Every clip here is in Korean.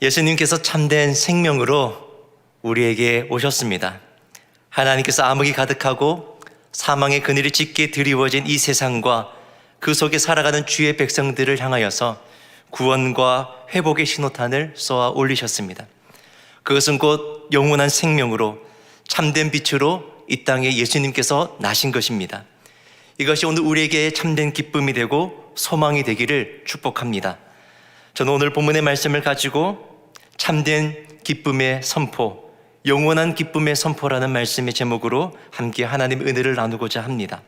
예수님께서 참된 생명으로 우리에게 오셨습니다. 하나님께서 암흑이 가득하고 사망의 그늘이 짙게 드리워진 이 세상과 그 속에 살아가는 주의 백성들을 향하여서 구원과 회복의 신호탄을 쏘아 올리셨습니다. 그것은 곧 영원한 생명으로 참된 빛으로 이 땅에 예수님께서 나신 것입니다. 이것이 오늘 우리에게 참된 기쁨이 되고 소망이 되기를 축복합니다. 저는 오늘 본문의 말씀을 가지고 참된 기쁨의 선포, 영원한 기쁨의 선포라는 말씀의 제목으로 함께 하나님 은혜를 나누고자 합니다.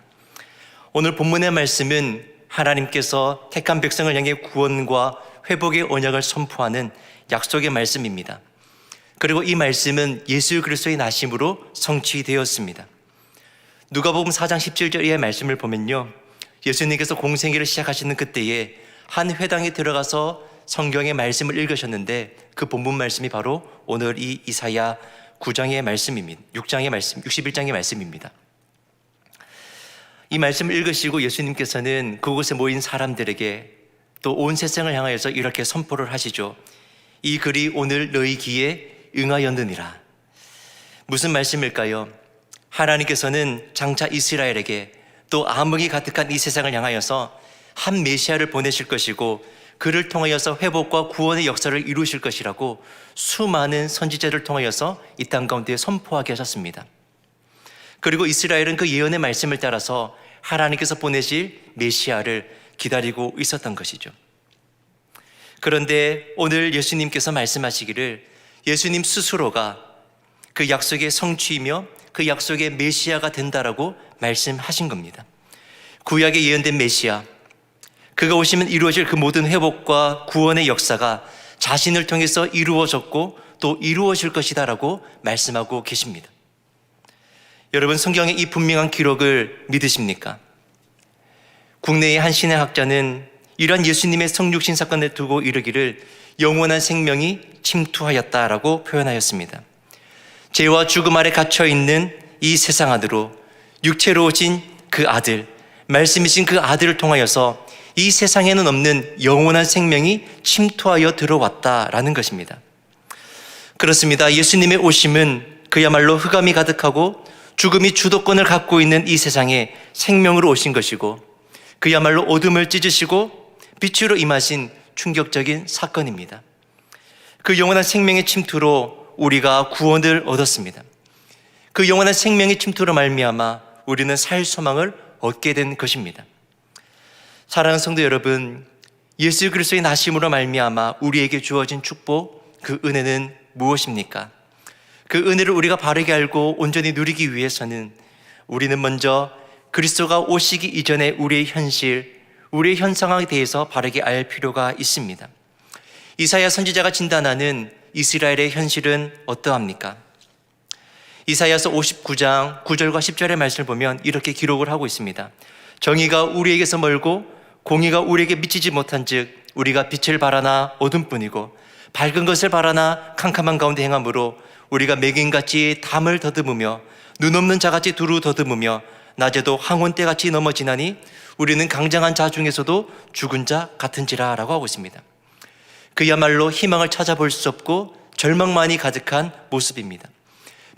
오늘 본문의 말씀은 하나님께서 택한 백성을 향해 구원과 회복의 언약을 선포하는 약속의 말씀입니다. 그리고 이 말씀은 예수 그리스도의 나심으로 성취되었습니다. 누가복음 4장 17절의 말씀을 보면요. 예수님께서 공생애를 시작하시는 그때에 한 회당에 들어가서 성경의 말씀을 읽으셨는데 그 본문 말씀이 바로 오늘 이 이사야 9장의 말씀입니다. 6장의 말씀, 61장의 말씀입니다. 이 말씀을 읽으시고 예수님께서는 그곳에 모인 사람들에게 또 온 세상을 향하여서 이렇게 선포를 하시죠. 이 글이 오늘 너희 귀에 응하였느니라. 무슨 말씀일까요? 하나님께서는 장차 이스라엘에게 또 암흑이 가득한 이 세상을 향하여서 한 메시아를 보내실 것이고 그를 통하여서 회복과 구원의 역사를 이루실 것이라고 수많은 선지자를 통하여서 이 땅 가운데 선포하게 하셨습니다. 그리고 이스라엘은 그 예언의 말씀을 따라서 하나님께서 보내실 메시아를 기다리고 있었던 것이죠. 그런데 오늘 예수님께서 말씀하시기를 예수님 스스로가 그 약속의 성취이며 그 약속의 메시아가 된다라고 말씀하신 겁니다. 구약에 예언된 메시아, 그가 오시면 이루어질 그 모든 회복과 구원의 역사가 자신을 통해서 이루어졌고 또 이루어질 것이다라고 말씀하고 계십니다. 여러분 성경의 이 분명한 기록을 믿으십니까? 국내의 한 신학자는 이러한 예수님의 성육신 사건을 두고 이르기를 영원한 생명이 침투하였다라고 표현하였습니다. 죄와 죽음 아래 갇혀 있는 이 세상 안으로 육체로 오신 그 아들, 말씀이신 그 아들을 통하여서 이 세상에는 없는 영원한 생명이 침투하여 들어왔다라는 것입니다. 그렇습니다. 예수님의 오심은 그야말로 흑암이 가득하고 죽음이 주도권을 갖고 있는 이 세상에 생명으로 오신 것이고 그야말로 어둠을 찢으시고 빛으로 임하신 충격적인 사건입니다. 그 영원한 생명의 침투로 우리가 구원을 얻었습니다. 그 영원한 생명의 침투로 말미암아 우리는 살 소망을 얻게 된 것입니다. 사랑하는 성도 여러분, 예수 그리스도의 나심으로 말미암아 우리에게 주어진 축복, 그 은혜는 무엇입니까? 그 은혜를 우리가 바르게 알고 온전히 누리기 위해서는 우리는 먼저 그리스도가 오시기 이전에 우리의 현실, 우리의 현 상황에 대해서 바르게 알 필요가 있습니다. 이사야 선지자가 진단하는 이스라엘의 현실은 어떠합니까? 이사야서 59장 9절과 10절의 말씀을 보면 이렇게 기록을 하고 있습니다. 정의가 우리에게서 멀고 공의가 우리에게 미치지 못한 즉 우리가 빛을 바라나 어둠뿐이고 밝은 것을 바라나 캄캄한 가운데 행함으로 우리가 맥인같이 담을 더듬으며 눈 없는 자같이 두루 더듬으며 낮에도 황혼때같이 넘어지나니 우리는 강장한 자 중에서도 죽은 자 같은지라 라고 하고 있습니다. 그야말로 희망을 찾아볼 수 없고 절망만이 가득한 모습입니다.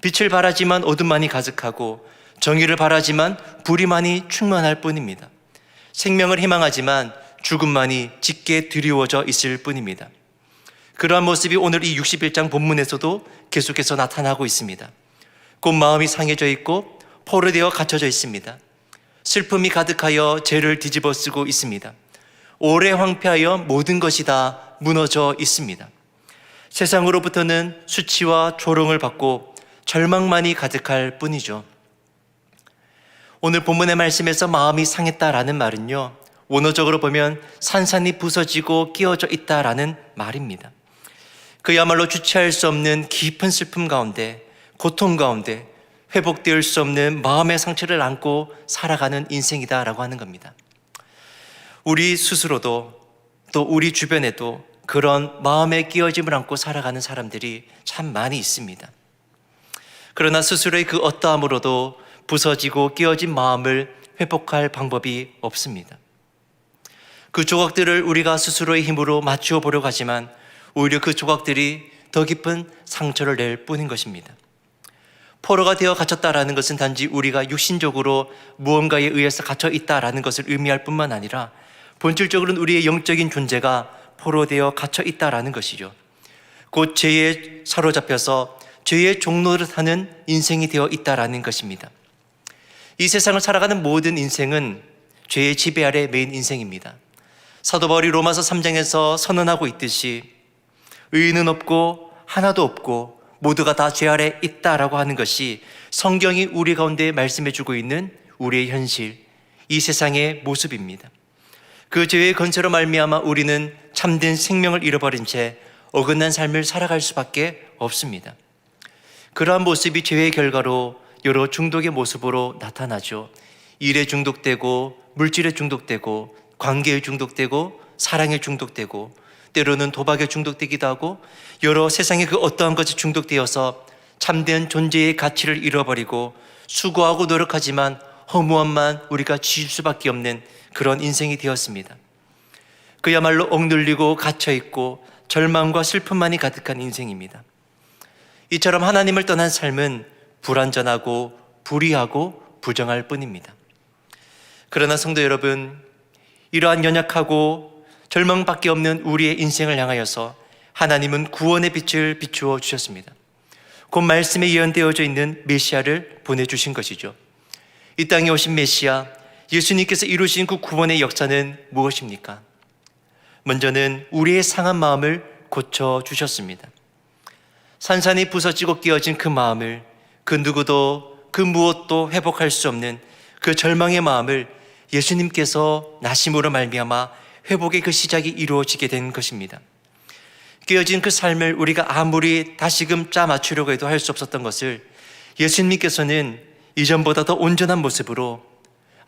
빛을 바라지만 어둠만이 가득하고 정의를 바라지만 불의만이 충만할 뿐입니다. 생명을 희망하지만 죽음만이 짙게 드리워져 있을 뿐입니다. 그러한 모습이 오늘 이 61장 본문에서도 계속해서 나타나고 있습니다. 곧 마음이 상해져 있고 포로되어 갇혀져 있습니다. 슬픔이 가득하여 죄를 뒤집어 쓰고 있습니다. 오래 황폐하여 모든 것이 다 무너져 있습니다. 세상으로부터는 수치와 조롱을 받고 절망만이 가득할 뿐이죠. 오늘 본문의 말씀에서 마음이 상했다라는 말은요, 원어적으로 보면 산산이 부서지고 끼어져 있다라는 말입니다. 그야말로 주체할 수 없는 깊은 슬픔 가운데, 고통 가운데, 회복될 수 없는 마음의 상처를 안고 살아가는 인생이다라고 하는 겁니다. 우리 스스로도 또 우리 주변에도 그런 마음의 끼어짐을 안고 살아가는 사람들이 참 많이 있습니다. 그러나 스스로의 그 어떠함으로도 부서지고 끼어진 마음을 회복할 방법이 없습니다. 그 조각들을 우리가 스스로의 힘으로 맞추어 보려고 하지만 오히려 그 조각들이 더 깊은 상처를 낼 뿐인 것입니다. 포로가 되어 갇혔다라는 것은 단지 우리가 육신적으로 무언가에 의해서 갇혀 있다라는 것을 의미할 뿐만 아니라 본질적으로는 우리의 영적인 존재가 포로되어 갇혀 있다라는 것이죠. 곧 죄에 사로잡혀서 죄의 종로를 타는 인생이 되어 있다라는 것입니다. 이 세상을 살아가는 모든 인생은 죄의 지배 아래 메인 인생입니다. 사도 바울이 로마서 3장에서 선언하고 있듯이 의인은 없고 하나도 없고 모두가 다 죄 아래 있다라고 하는 것이 성경이 우리 가운데 말씀해 주고 있는 우리의 현실, 이 세상의 모습입니다. 그 죄의 건세로 말미암아 우리는 참된 생명을 잃어버린 채 어긋난 삶을 살아갈 수밖에 없습니다. 그러한 모습이 죄의 결과로 여러 중독의 모습으로 나타나죠. 일에 중독되고 물질에 중독되고 관계에 중독되고 사랑에 중독되고 때로는 도박에 중독되기도 하고 여러 세상의 그 어떠한 것에 중독되어서 참된 존재의 가치를 잃어버리고 수고하고 노력하지만 허무함만 우리가 지을 수밖에 없는 그런 인생이 되었습니다. 그야말로 억눌리고 갇혀 있고 절망과 슬픔만이 가득한 인생입니다. 이처럼 하나님을 떠난 삶은 불완전하고 불의하고 부정할 뿐입니다. 그러나 성도 여러분, 이러한 연약하고 절망밖에 없는 우리의 인생을 향하여서 하나님은 구원의 빛을 비추어 주셨습니다. 곧 말씀에 예언되어져 있는 메시아를 보내주신 것이죠. 이 땅에 오신 메시아, 예수님께서 이루신 그 구원의 역사는 무엇입니까? 먼저는 우리의 상한 마음을 고쳐 주셨습니다. 산산이 부서지고 끼어진 그 마음을 그 누구도 그 무엇도 회복할 수 없는 그 절망의 마음을 예수님께서 나심으로 말미암아 회복의 그 시작이 이루어지게 된 것입니다. 끼어진 그 삶을 우리가 아무리 다시금 짜 맞추려고 해도 할 수 없었던 것을 예수님께서는 이전보다 더 온전한 모습으로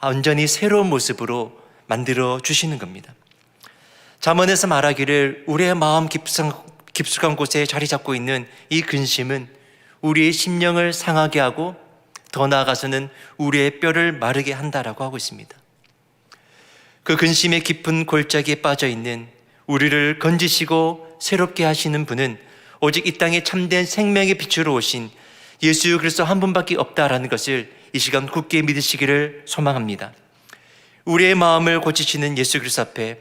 온전히 새로운 모습으로 만들어 주시는 겁니다. 잠언에서 말하기를 우리의 마음 깊숙한, 깊숙한 곳에 자리 잡고 있는 이 근심은 우리의 심령을 상하게 하고 더 나아가서는 우리의 뼈를 마르게 한다라고 하고 있습니다. 그 근심의 깊은 골짜기에 빠져 있는 우리를 건지시고 새롭게 하시는 분은 오직 이 땅에 참된 생명의 빛으로 오신 예수 그리스도 한 분밖에 없다라는 것을 이 시간 굳게 믿으시기를 소망합니다. 우리의 마음을 고치시는 예수 그리스도 앞에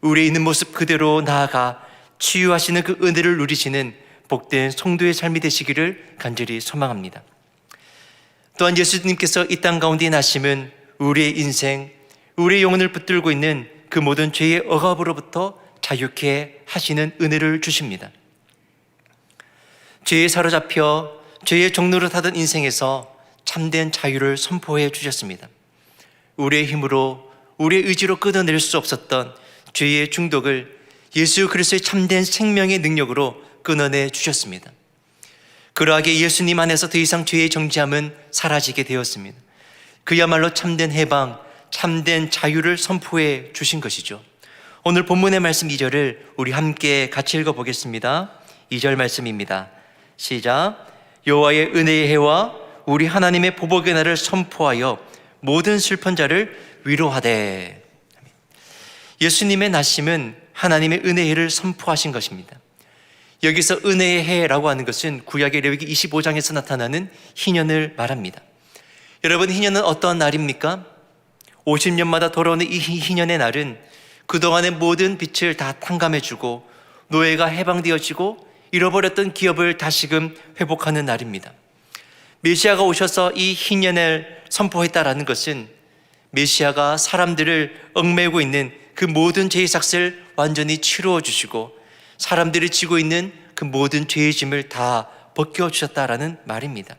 우리의 있는 모습 그대로 나아가 치유하시는 그 은혜를 누리시는 복된 성도의 삶이 되시기를 간절히 소망합니다. 또한 예수님께서 이 땅 가운데 나심은 우리의 인생, 우리의 영혼을 붙들고 있는 그 모든 죄의 억압으로부터 자유케 하시는 은혜를 주십니다. 죄에 사로잡혀 죄의 종로를 타던 인생에서 참된 자유를 선포해 주셨습니다. 우리의 힘으로 우리의 의지로 끊어낼 수 없었던 죄의 중독을 예수 그리스도의 참된 생명의 능력으로 끊어내 주셨습니다. 그러하게 예수님 안에서 더 이상 죄의 정지함은 사라지게 되었습니다. 그야말로 참된 해방, 참된 자유를 선포해 주신 것이죠. 오늘 본문의 말씀 2절을 우리 함께 같이 읽어 보겠습니다. 2절 말씀입니다. 시작. 여호와의 은혜의 해와 우리 하나님의 보복의 날을 선포하여 모든 슬픈 자를 위로하되. 예수님의 나심은 하나님의 은혜의 해를 선포하신 것입니다. 여기서 은혜의 해라고 하는 것은 구약의 레위기 25장에서 나타나는 희년을 말합니다. 여러분 희년은 어떠한 날입니까? 50년마다 돌아오는 이 희년의 날은 그동안의 모든 빛을 다 탕감해주고 노예가 해방되어지고 잃어버렸던 기업을 다시금 회복하는 날입니다. 메시아가 오셔서 이 희년을 선포했다라는 것은 메시아가 사람들을 얽매고 있는 그 모든 죄의 삭을 완전히 치루어 주시고 사람들이 지고 있는 그 모든 죄의 짐을 다 벗겨 주셨다라는 말입니다.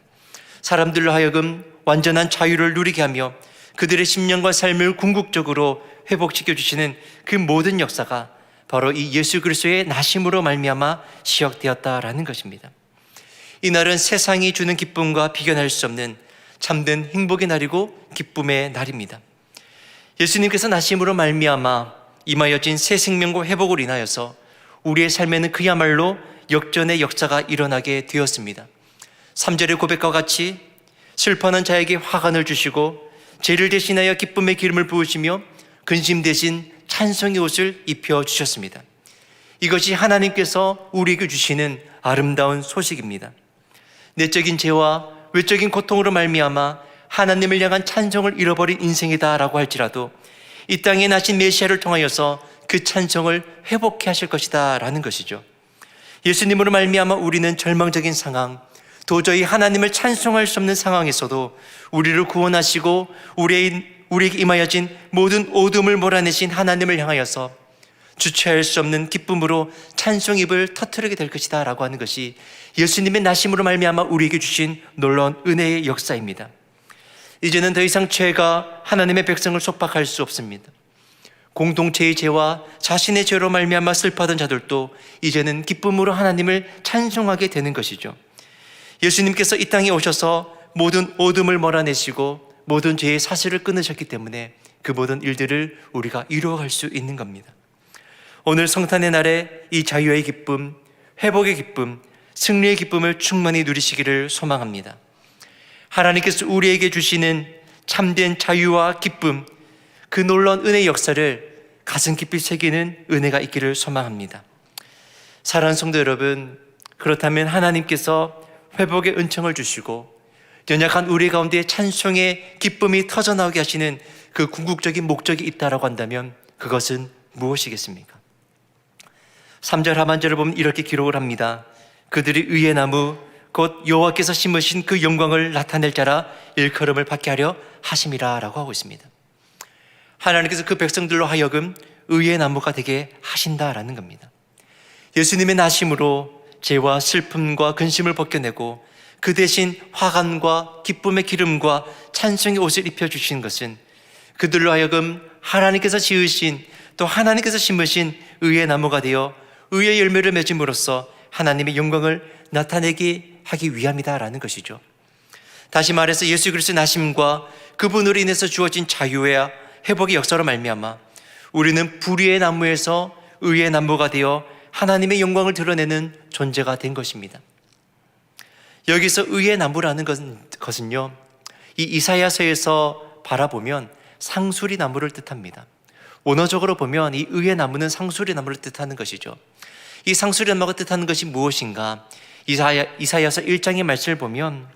사람들로 하여금 완전한 자유를 누리게 하며 그들의 심령과 삶을 궁극적으로 회복시켜 주시는 그 모든 역사가 바로 이 예수 그리스도의 나심으로 말미암아 시작되었다라는 것입니다. 이 날은 세상이 주는 기쁨과 비견할 수 없는 참된 행복의 날이고 기쁨의 날입니다. 예수님께서 나심으로 말미암아 임하여진 새 생명과 회복을 인하여서 우리의 삶에는 그야말로 역전의 역사가 일어나게 되었습니다. 3절의 고백과 같이 슬퍼하는 자에게 화관을 주시고 죄를 대신하여 기쁨의 기름을 부으시며 근심 대신 찬송의 옷을 입혀 주셨습니다. 이것이 하나님께서 우리에게 주시는 아름다운 소식입니다. 내적인 죄와 외적인 고통으로 말미암아 하나님을 향한 찬송을 잃어버린 인생이다라고 할지라도 이 땅에 나신 메시아를 통하여서 그 찬송을 회복해 하실 것이다 라는 것이죠. 예수님으로 말미암아 우리는 절망적인 상황, 도저히 하나님을 찬송할 수 없는 상황에서도 우리를 구원하시고 우리의 우리에게 임하여진 모든 어둠을 몰아내신 하나님을 향하여서 주체할 수 없는 기쁨으로 찬송 입을 터뜨리게 될 것이다라고 하는 것이 예수님의 나심으로 말미암아 우리에게 주신 놀라운 은혜의 역사입니다. 이제는 더 이상 죄가 하나님의 백성을 속박할 수 없습니다. 공동체의 죄와 자신의 죄로 말미암아 슬퍼하던 자들도 이제는 기쁨으로 하나님을 찬송하게 되는 것이죠. 예수님께서 이 땅에 오셔서 모든 어둠을 몰아내시고 모든 죄의 사슬을 끊으셨기 때문에 그 모든 일들을 우리가 이루어갈 수 있는 겁니다. 오늘 성탄의 날에 이 자유의 기쁨, 회복의 기쁨, 승리의 기쁨을 충만히 누리시기를 소망합니다. 하나님께서 우리에게 주시는 참된 자유와 기쁨, 그 놀라운 은혜의 역사를 가슴 깊이 새기는 은혜가 있기를 소망합니다. 사랑하는 성도 여러분, 그렇다면 하나님께서 회복의 은총을 주시고 연약한 우리 가운데 찬송의 기쁨이 터져나오게 하시는 그 궁극적인 목적이 있다라고 한다면 그것은 무엇이겠습니까? 3절 하반절을 보면 이렇게 기록을 합니다. 그들이 의의 나무 곧 여호와께서 심으신 그 영광을 나타낼 자라 일컬음을 받게 하려 하심이라라고 하고 있습니다. 하나님께서 그 백성들로 하여금 의의 나무가 되게 하신다라는 겁니다. 예수님의 나심으로 죄와 슬픔과 근심을 벗겨내고 그 대신 화관과 기쁨의 기름과 찬송의 옷을 입혀주신 것은 그들로 하여금 하나님께서 지으신 또 하나님께서 심으신 의의 나무가 되어 의의 열매를 맺음으로써 하나님의 영광을 나타내게 하기 위함이다라는 것이죠. 다시 말해서 예수 그리스도의 나심과 그분으로 인해서 주어진 자유와 회복의 역사로 말미암아 우리는 불의의 나무에서 의의 나무가 되어 하나님의 영광을 드러내는 존재가 된 것입니다. 여기서 의의 나무라는 것은, 요 이 이사야서에서 바라보면 상수리 나무를 뜻합니다. 원어적으로 보면 이 의의 나무는 상수리 나무를 뜻하는 것이죠. 이 상수리 나무가 뜻하는 것이 무엇인가? 이사야, 이사야서 1장의 말씀을 보면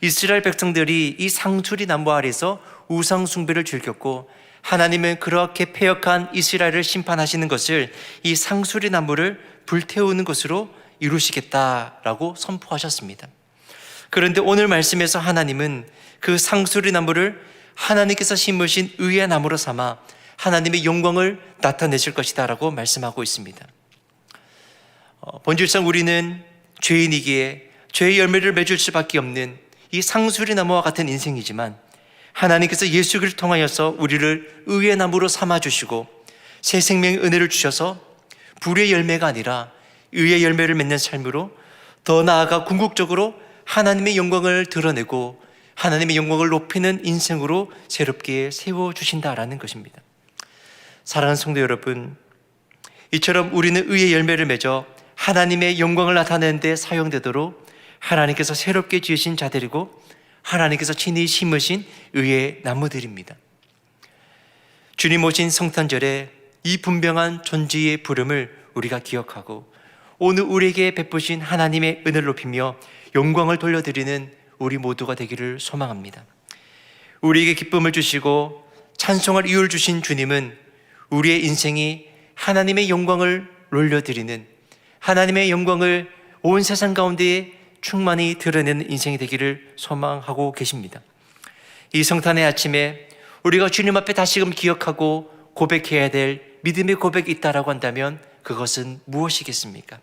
이스라엘 백성들이 이 상수리 나무 아래서 우상 숭배를 즐겼고 하나님은 그렇게 폐역한 이스라엘을 심판하시는 것을 이 상수리 나무를 불태우는 것으로 이루시겠다라고 선포하셨습니다. 그런데 오늘 말씀에서 하나님은 그 상수리 나무를 하나님께서 심으신 의의 나무로 삼아 하나님의 영광을 나타내실 것이다라고 말씀하고 있습니다. 어, 본질상 우리는 죄인이기에 죄의 열매를 맺을 수밖에 없는 이 상수리 나무와 같은 인생이지만 하나님께서 예수 그리스도 통하여서 우리를 의의 나무로 삼아 주시고 새 생명의 은혜를 주셔서 불의 열매가 아니라 의의 열매를 맺는 삶으로 더 나아가 궁극적으로 하나님의 영광을 드러내고 하나님의 영광을 높이는 인생으로 새롭게 세워 주신다라는 것입니다. 사랑하는 성도 여러분, 이처럼 우리는 의의 열매를 맺어 하나님의 영광을 나타내는 데 사용되도록 하나님께서 새롭게 지으신 자들이고 하나님께서 친히 심으신 의의 나무들입니다. 주님 오신 성탄절에 이 분명한 존재의 부름을 우리가 기억하고 오늘 우리에게 베푸신 하나님의 은혜를 높이며 영광을 돌려드리는 우리 모두가 되기를 소망합니다. 우리에게 기쁨을 주시고 찬송할 이유를 주신 주님은 우리의 인생이 하나님의 영광을 올려드리는 하나님의 영광을 온 세상 가운데 충만히 드러내는 인생이 되기를 소망하고 계십니다. 이 성탄의 아침에 우리가 주님 앞에 다시금 기억하고 고백해야 될 믿음의 고백이 있다라고 한다면 그것은 무엇이겠습니까?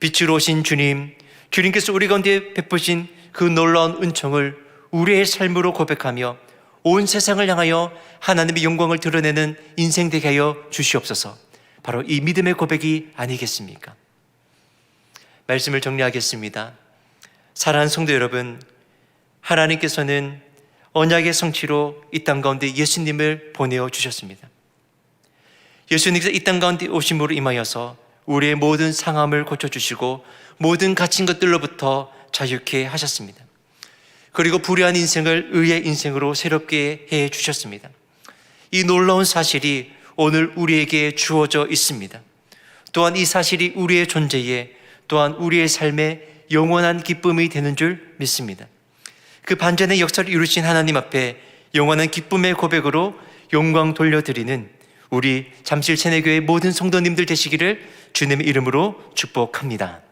빛으로 오신 주님, 주님께서 우리 가운데 베푸신 그 놀라운 은총을 우리의 삶으로 고백하며 온 세상을 향하여 하나님의 영광을 드러내는 인생 되게 하여 주시옵소서. 바로 이 믿음의 고백이 아니겠습니까? 말씀을 정리하겠습니다. 사랑하는 성도 여러분, 하나님께서는 언약의 성취로 이 땅 가운데 예수님을 보내어 주셨습니다. 예수님께서 이 땅 가운데 오심으로 임하여서 우리의 모든 상함을 고쳐주시고 모든 갇힌 것들로부터 자유케 하셨습니다. 그리고 불의한 인생을 의의 인생으로 새롭게 해 주셨습니다. 이 놀라운 사실이 오늘 우리에게 주어져 있습니다. 또한 이 사실이 우리의 존재에 또한 우리의 삶에 영원한 기쁨이 되는 줄 믿습니다. 그 반전의 역사를 이루신 하나님 앞에 영원한 기쁨의 고백으로 영광 돌려드리는 우리 잠실 체내교회 모든 성도님들 되시기를 주님의 이름으로 축복합니다.